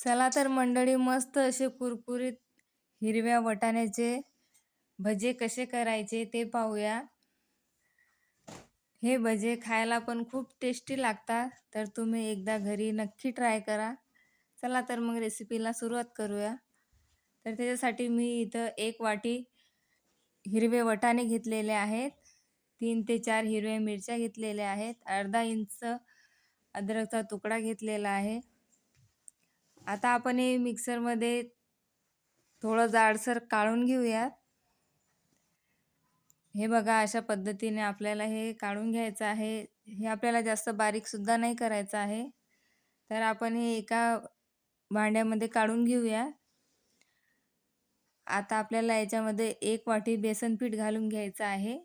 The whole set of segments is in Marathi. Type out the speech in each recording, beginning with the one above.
चला तर मंडळी मस्त असे कुरकुरीत हिरव्या वटाण्याचे भजे कसे करायचे ते पाहूया. हे भजे खायला पण खूप टेस्टी लागतात तर तुम्ही एकदा घरी नक्की ट्राय करा. चला तर मग रेसिपीला सुरुवात करूया. तर त्याच्यासाठी मी इथं एक वाटी हिरवे वटाणे घेतलेले आहेत तीन ते चार हिरव्या मिरच्या घेतलेल्या आहेत अर्धा इंच अद्रकचा तुकडा घेतलेला आहे. आता आपण हे मिक्सरमध्ये थोडं जाडसर काढून घेऊयात. हे बघा अशा पद्धतीने आपल्याला हे काढून घ्यायचं आहे. हे आपल्याला जास्त बारीकसुद्धा नाही करायचं आहे. तर आपण हे एका भांड्यामध्ये काढून घेऊया. आता आपल्याला याच्यामध्ये एक वाटी बेसन पीठ घालून घ्यायचं आहे.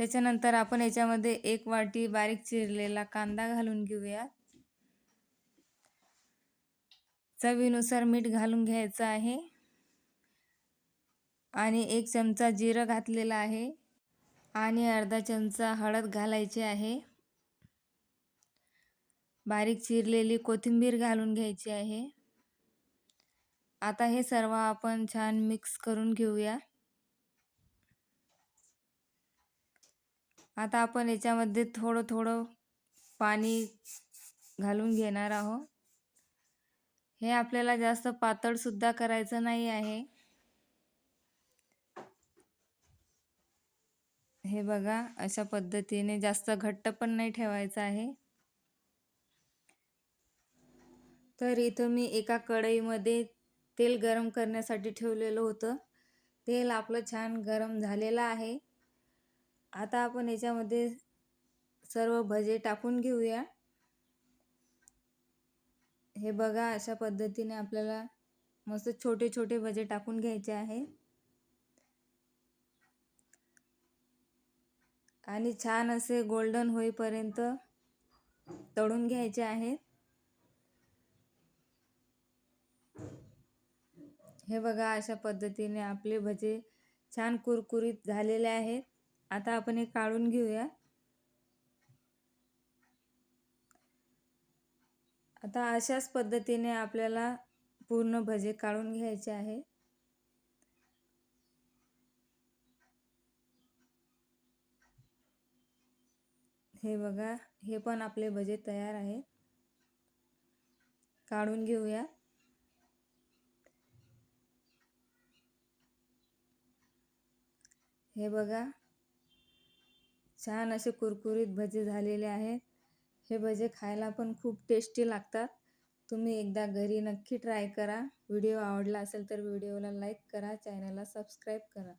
त्याच्यानंतर आपण याच्यामध्ये एक वाटी बारीक चिरलेला कांदा घालून घेऊया चवीनुसार मीठ घालून घ्यायचं आहे. आणि एक चमचा जिरं घातलेला आहे. आणि अर्धा चमचा हळद घालायची आहे. बारीक चिरलेली कोथिंबीर घालून घ्यायची आहे. आता हे सर्व आपण छान मिक्स करून घेऊया. आता आपण याच्यामध्ये थोडं थोडं पाणी घालून घेणार आहोत. हे आपल्याला जास्त पातळसुद्धा करायचं नाही आहे. हे बघा अशा पद्धतीने जास्त घट्ट पण नाही ठेवायचं आहे. तर इथं मी एका कढईमध्ये तेल गरम करण्यासाठी ठेवलेलं होतं. तेल आपलं छान गरम झालेलं आहे. आता आपण याच्यामध्ये सर्व भजे टाकून घेऊया. हे बघा अशा पद्धतीने आपल्याला मस्त छोटे छोटे भजे टाकून घ्यायचे आहे आणि छान असे गोल्डन होईपर्यंत तळून घ्यायचे आहेत. हे बघा अशा पद्धतीने आपले भजे छान कुरकुरीत झालेले आहेत. आता आपण हे काढून घेऊया. आता अशाच पद्धतीने आपल्याला पूर्ण भजे काढून घ्यायचे आहे. हे बघा हे पण आपले भजे तयार आहे. काढून घेऊया. हे बघा छान असे कुरकुरीत भजे झालेले आहेत. हे भजे खायला पण खूप टेस्टी लागतात. तुम्ही एकदा घरी नक्की ट्राय करा. व्हिडिओ आवडला असेल तर व्हिडिओला लाईक करा. चॅनलला सबस्क्राईब करा.